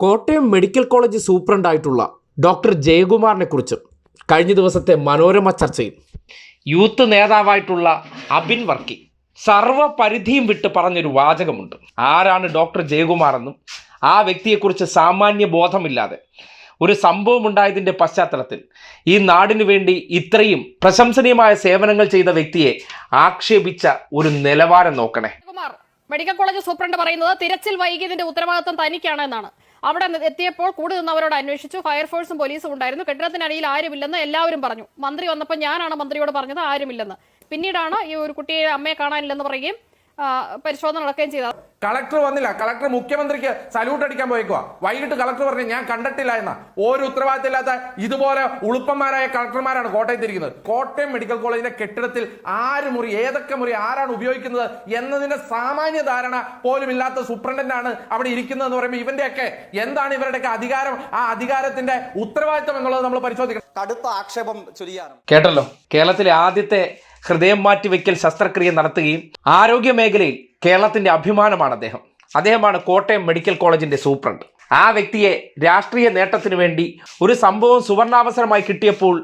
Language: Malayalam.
കോട്ടയം മെഡിക്കൽ കോളേജ് സൂപ്രണ്ടായിട്ടുള്ള ഡോക്ടർ ജയകുമാറിനെ കുറിച്ചും കഴിഞ്ഞ ദിവസത്തെ മനോരമ ചർച്ചയിൽ യൂത്ത് നേതാവായിട്ടുള്ള അബിൻ വർക്കി സർവ പരിധിയും വിട്ട് പറഞ്ഞൊരു വാചകമുണ്ട്. ആരാണ് ഡോക്ടർ ജയകുമാർ എന്നും ആ വ്യക്തിയെക്കുറിച്ച് സാമാന്യ ബോധമില്ലാതെ ഒരു സംഭവം ഉണ്ടായതിന്റെ പശ്ചാത്തലത്തിൽ ഈ നാടിനു വേണ്ടി ഇത്രയും പ്രശംസനീയമായ സേവനങ്ങൾ ചെയ്ത വ്യക്തിയെ ആക്ഷേപിച്ച ഒരു നിലവാരം നോക്കണേ. മെഡിക്കൽ കോളേജ് സൂപ്രണ്ട് പറയുന്നത് തിരച്ചിൽ വൈകിയതിന്റെ ഉത്തരവാദിത്വം തനിക്കാണ് എന്നാണ് അവിടെ എത്തിയപ്പോൾ കൂടെ നിന്നവരോട് അന്വേഷിച്ചു. ഫയർഫോഴ്സും പോലീസും ഉണ്ടായിരുന്നു. കെട്ടിടത്തിനടിയിൽ ആരുമില്ലെന്ന് എല്ലാവരും പറഞ്ഞു. മന്ത്രി വന്നപ്പോൾ ഞാനാണ് മന്ത്രിയോട് പറഞ്ഞത് ആരുമില്ലെന്ന്. പിന്നീടാണ് ഈ ഒരു കുട്ടിയെ അമ്മയെ കാണാനില്ലെന്ന് പറയുകയും പരിശോധന നടക്കുകയും ചെയ്തത് കളക്ടർ വന്നില്ല. കളക്ടർ മുഖ്യമന്ത്രിക്ക് സല്യൂട്ട് അടിക്കാൻ പോയേക്കുവാ. വൈകിട്ട് കളക്ടർ പറഞ്ഞു ഞാൻ കണ്ടിട്ടില്ല എന്ന. ഒരു ഉത്തരവാദിത്തമില്ലാത്ത ഇതുപോലെ ഉളുപ്പന്മാരായ കളക്ടർമാരാണ് കോട്ടയത്ത് ഇരിക്കുന്നത്. കോട്ടയം മെഡിക്കൽ കോളേജിന്റെ കെട്ടിടത്തിൽ ആര് മുറി ഏതൊക്കെ മുറി ആരാണ് ഉപയോഗിക്കുന്നത് എന്നതിന്റെ സാമാന്യ ധാരണ പോലും ഇല്ലാത്ത സൂപ്രണ്ടന്റ് ആണ് അവിടെ ഇരിക്കുന്നത് എന്ന് പറയുമ്പോൾ ഇവന്റെയൊക്കെ എന്താണ് ഇവരുടെയൊക്കെ അധികാരം? ആ അധികാരത്തിന്റെ ഉത്തരവാദിത്തം എന്നുള്ളത് നമ്മൾ പരിശോധിക്കണം. കടുത്ത ആക്ഷേപം ചൊരിയാണ്. കേട്ടല്ലോ? കേരളത്തിലെ ആദ്യത്തെ ഹൃദയം മാറ്റിവെക്കൽ ശസ്ത്രക്രിയ നടത്തുകയും ആരോഗ്യ മേഖലയിൽ കേരളത്തിന്റെ അഭിമാനമാണ് അദ്ദേഹം. അദ്ദേഹമാണ് കോട്ടയം മെഡിക്കൽ കോളേജിന്റെ സൂപ്രണ്ട്. ആ വ്യക്തിയെ രാഷ്ട്രീയ നേട്ടത്തിനു വേണ്ടി ഒരു സംഭവം സുവർണാവസരമായി കിട്ടിയപ്പോൾ